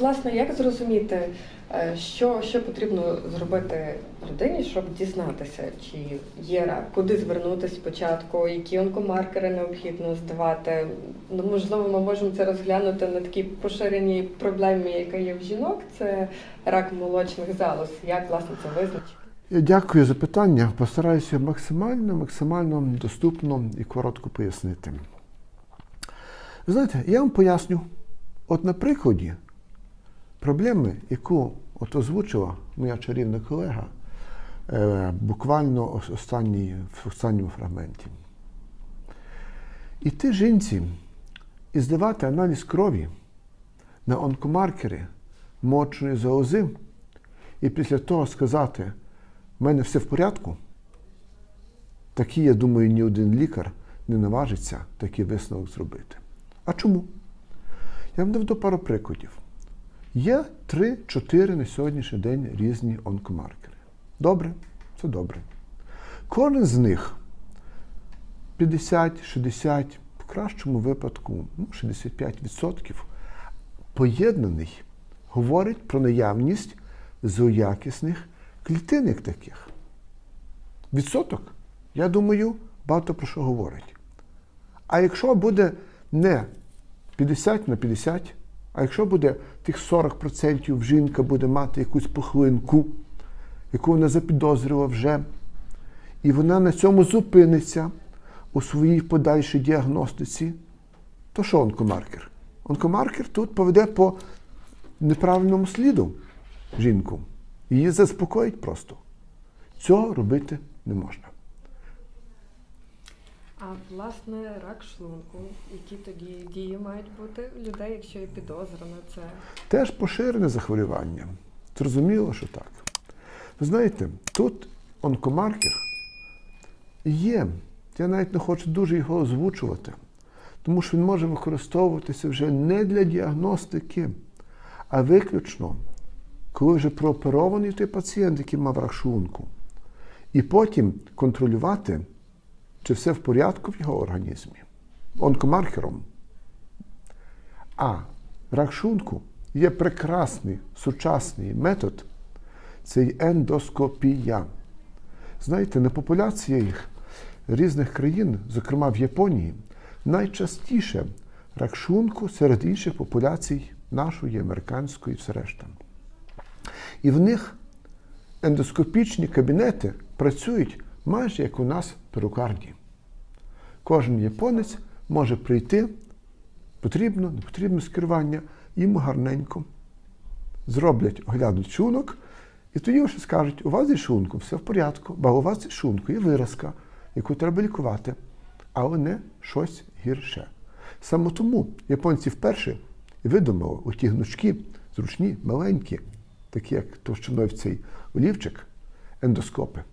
Власне, як зрозуміти, е, що, що потрібно зробити людині, щоб дізнатися, чи є рак, куди звернутися спочатку, які онкомаркери необхідно здавати? Ну, можливо, ми можемо це розглянути на такій поширеній проблемі, яка є в жінок, це рак молочних залоз. Як власне це визначити? Я дякую за питання. Постараюся максимально, максимально доступно і коротко пояснити. Знаєте, я вам поясню, от на прикладі проблеми, яку от озвучила моя чарівна колега, е, буквально ос- останній, в останньому фрагменті. Іти жінці і здавати аналіз крові на онкомаркери мочної залози, і після того сказати, в мене все в порядку. Такі, я думаю, ні один лікар не наважиться такий висновок зробити. А чому? Я вам наведу пару прикладів. Є 3-4 на сьогоднішній день різні онкомаркери. Добре, це добре. Кожен з них 50, 60, в кращому випадку ну, 65% поєднаний говорить про наявність злоякісних клітинок таких. Відсоток, я думаю, багато про що говорить. А якщо буде не 50 на 50, а якщо буде тих 40% жінка буде мати якусь пухлинку, яку вона запідозрила вже, і вона на цьому зупиниться у своїй подальшій діагностиці, то що онкомаркер? Онкомаркер тут поведе по неправильному сліду жінку. Її заспокоїть просто. Цього робити не можна. А власне рак шлунку, які тоді дії мають бути у людей, якщо є підозра на це? Теж поширене захворювання. Зрозуміло, що так. Ви знаєте, тут онкомаркер є. Я навіть не хочу дуже його озвучувати, тому що він може використовуватися вже не для діагностики, а виключно, коли вже прооперований той пацієнт, який мав рак шлунку, і потім контролювати, чи все в порядку в його організмі онкомаркером. А рак шлунку є прекрасний сучасний метод це ендоскопія. Знаєте, на популяціях різних країн, зокрема в Японії, найчастіше рак шлунку серед інших популяцій нашої, американської і все решта. І в них ендоскопічні кабінети працюють майже як у нас перукарні. Кожен японець може прийти, потрібно, не потрібно скерування, йому гарненько. Зроблять, оглянуть шлунок, і тоді вже скажуть, у вас зі шлунком все в порядку, бо у вас зі шлунку є виразка, яку треба лікувати, але не щось гірше. Саме тому японці вперше видумали у ті гнучки, зручні, маленькі, такі як товщиною в цей олівчик, ендоскопи.